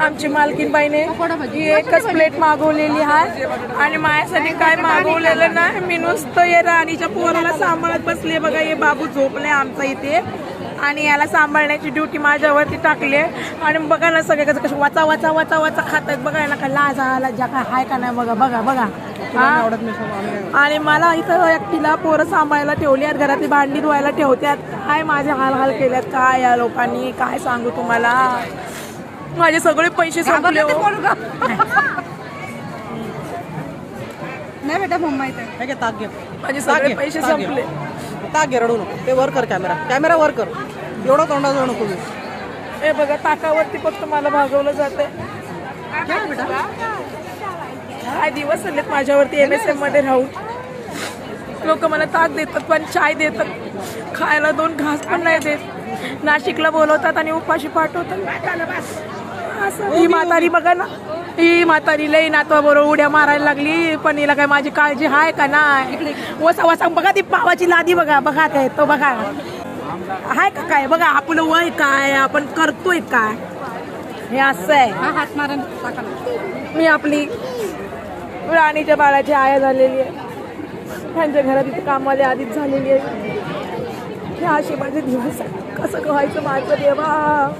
आमची मालकीनबाईने ही एकच प्लेट मागवलेली आहे आणि माझ्यासाठी काय मागवलेलं नाही मी नुसतं हे राणीच्या पोराला सांभाळत बसले बघा हे बाबू झोपले आमचा इथे. आणि याला सांभाळण्याची ड्युटी माझ्यावरती टाकली आहे. आणि बघा ना सगळे कसं कसं वाचा वाचा वाचा वाचा खातात बघा ना का लाज आला ज्या काय हाय का नाही बघा बघा बघा? आणि मला इथं एकटीला पोरं सांभाळायला ठेवली आहेत घरातली भांडी धुवायला ठेवत्यात. काय माझे हाल हाल केल्यात. काय या लोकांनी? काय सांगू तुम्हाला? माझे सगळे पैसे संपले हो. नाही बेटा मुंबई इथे. हे घे ताक घे. माझे ताक सगळे पैसे. संपले. ताक घे रडू नको. ते वर कर कॅमेरा कॅमेरा वर कर. एवढं तोंडाजवळ नको घेऊ. हे बघा ताकावरती फक्त मला भागवलं जाते काय दिवस आलेत माझ्यावरती एम एस एममध्ये राहून? लोक मला ताक देतात पण चाय देतात. खायला दोन घास पण नाही देत. नाशिकला बोलवतात आणि उपाशी पाठवतात. ही म्हातारी बघा ना. ही म्हातारी लई नातवा बरोबर उड्या मारायला लागली. पण हिला काय माझी काळजी आहे का नाही वसा वसा बघा ती पावाची लादी बघा. बघा ते तो बघा. आहे का काय? बघा आपलं वय काय? आपण करतोय काय? हे असं आहे. हा. मी आपली राणीच्या बाळाची आया झालेली आहे. त्यांच्या घरात इथे कामाला आधीच झालेली आहे. हे असे माझे दिवस. कसं व्हायचं माझं देवा.